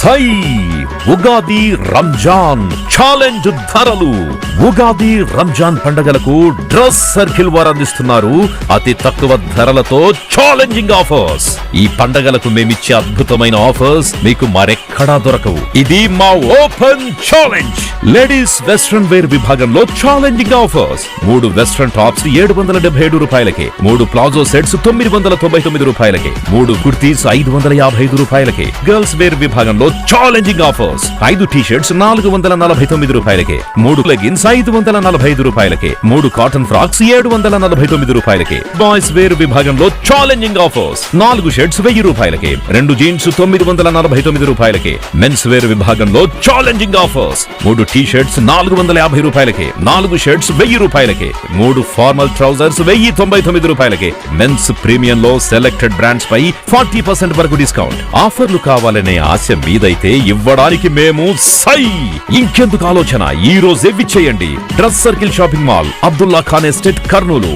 సై Ugadi Ramzan challenge ధరలు. ఉగాది రంజాన్ పండగలకు dress circle వారు అందిస్తున్నారు. అతి తక్కువ ధరలతో ఛాలెంజింగ్ ఆఫర్స్ ఈ పండగలకు మేమిచ్చే అద్భుతమైన ఆఫర్స్ మీకు మరెక్కడా దొరకవు. ఇది మా open challenge ladies western wear విభాగంలో ఛాలెంజింగ్ ఆఫర్స్ మూడు వెస్ట్రన్ టాప్స్ ఏడు వందల డెబ్బై ఏడు రూపాయలకే. మూడు ప్లాజో సెట్స్ తొమ్మిది వందల తొంభై తొమ్మిది రూపాయలకి. మూడు కుర్తీస్ ఐదు వందల యాభై ఐదు రూపాయలకే. గర్ల్స్ వేర్ విభాగంలో ఛాలెంజింగ్ ఆఫర్స్ ఐదు టీ షర్ట్స్ నాలుగు వందల నలభై తొమ్మిది రూపాయలకే. మూడు లెగిన్స్ ఐదు వందల నలభై ఐదు రూపాయలకే. మూడు కాటన్ ఫ్రాక్స్ ఏడు వందల నలభై తొమ్మిది రూపాయలకే. బాయ్స్ వేర్ విభాగంలో ఛాలెంజింగ్ ఆఫర్స్ నాలుగు షర్ట్స్ వెయ్యి రూపాయలకే. రెండు జీన్స్ తొమ్మిది వందల నలభై తొమ్మిది రూపాయలకే. మెన్స్ వేర్ విభాగంలో ఛాలెంజింగ్ ఆఫర్స్ మూడు టీ షర్ట్స్ నాలుగు వందల యాభై రూపాయలకే. నాలుగు షర్ట్స్ వెయ్యి రూపాయలకే. మూడు ఫార్మల్ ట్రౌజర్స్ వెయ్యి తొంభై తొమ్మిది రూపాయలకే. మెన్స్ ప్రీమియం లో సెలెక్టెడ్ బ్రాండ్స్ పై ఫార్టీ పర్సెంట్ వరకు డిస్కౌంట్ ఆఫర్లు కావాలనే ఆశ మీదైతే దానికి మేము సై. ఇంకెందుకు ఆలోచన? ఈ రోజే విచ్చేయండి dress circle shopping mall Abdullah Khan estate Kurnool.